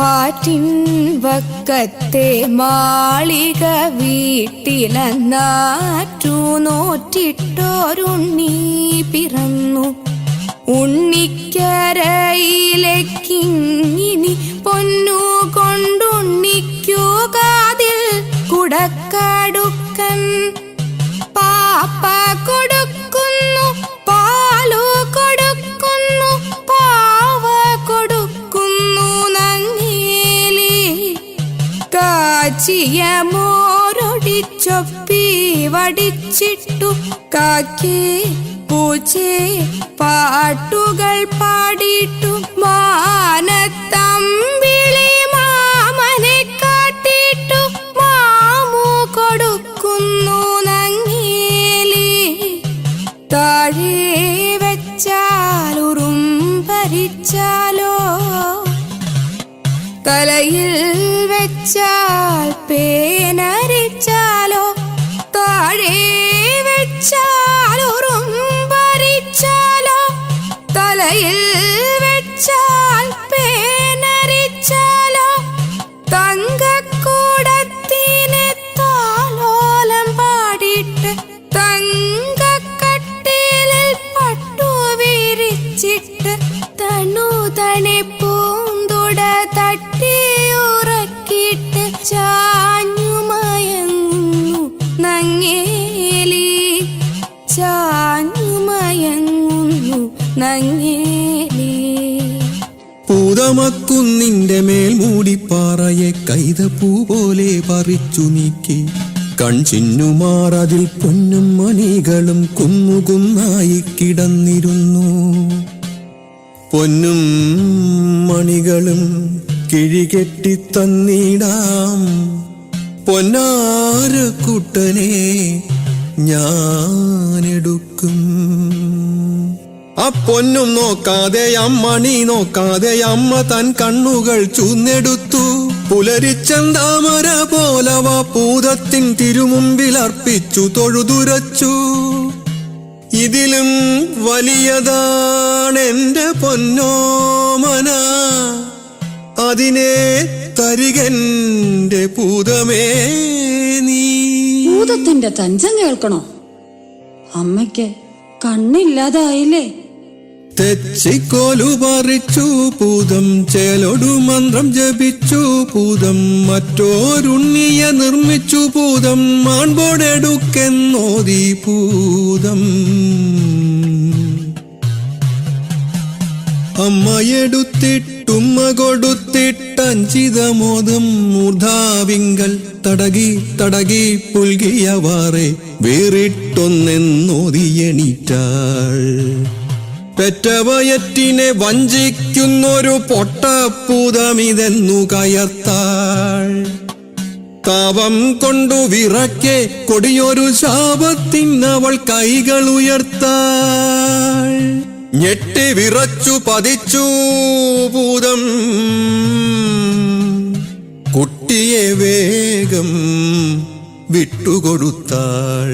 ആറ്റിൻ വക്കത്തെ മാളിക വീട്ടിലെന്നാറ്റു നോറ്റിട്ടോരുണ്ണി പിറന്നു. ഉണ്ണിക്കരയിലേക്കിങ്ങിനി കാച്ചിയ മോരൊടിച്ചൊപ്പി വടിച്ചിട്ടു കാക്കി. പൂച്ചേ പാട്ടുകൾ പാടിയിട്ടു മാനത്തമ്പിളി മാമനെ കാട്ടിട്ടു മാമു കൊടുക്കുന്നു നങ്ങേലി. താഴെ വെച്ചാലുറും ഭരിച്ചാലോ തലയിൽ വെച്ചാൽ പേനരിച്ചാലോ താഴെ വെച്ചാലുറും ഭരിച്ചാലോ തലയിൽ ചാഞ്ഞുമയങ്ങുന്നു നങ്ങേലി. പൂതമക്കുന്നിന്റെ മേൽ മൂടിപ്പാറയെ കൈതപ്പൂ പോലെ പറിച്ചു നീക്കി. കൺചിന്നുമാറതിൽ പൊന്നും മണികളും കുന്നുകുന്നായി കിടന്നിരുന്നു. പൊന്നും മണികളും കിഴികെട്ടി തന്നിടാം. പൊന്നാരക്കുട്ടനെ ഞാനെടുക്കും. ആ പൊന്നും നോക്കാതെ അമ്മണി നോക്കാതെ അമ്മ തൻ കണ്ണുകൾ ചൂന്നെടുത്തു. പുലരിച്ചന്താമര പോലവ പൂതത്തിൻ തിരുമുമ്പിൽ അർപ്പിച്ചു തൊഴുതുരച്ചു. ഇതിലും വലിയതാണെന്റെ പൊന്നോമന. അതിനെ തരികന്റെ പൂതമേ നീ. ഭൂതത്തിന്റെ തഞ്ചം കേൾക്കണോ? അമ്മയ്ക്ക് കണ്ണില്ലാതായില്ലേ? തെച്ചിക്കോലു പറിച്ചു പൂതം ചേലൊടു മന്ത്രം ജപിച്ചു പൂതം മറ്റോരുണ്ണിയെ നിർമ്മിച്ചു പൂതം മാൺപോടെടുക്കെന്നോതി പൂതം. അമ്മയെടുത്തിട്ടുമ്മ കൊടുത്തിട്ടഞ്ചിതമോദം മൂർധാവിങ്കൽ തടകി തടകി പുൽകിയവാറെ വേറിട്ടൊന്നെന്നോതിയണീറ്റാൾ. പെറ്റവയറ്റിനെ വഞ്ചിക്കുന്നൊരു പൊട്ടപ്പൂതമിതെന്നു കയർത്താൾ. താപം കൊണ്ടു വിറക്കെ കൊടിയൊരു ശാപത്തിനവൾ കൈകൾ ഉയർത്താൾ. ഞെട്ടി വിറച്ചു പതിച്ചു ഭൂതം. കുട്ടിയെ വേഗം വിട്ടുകൊടുത്താൾ.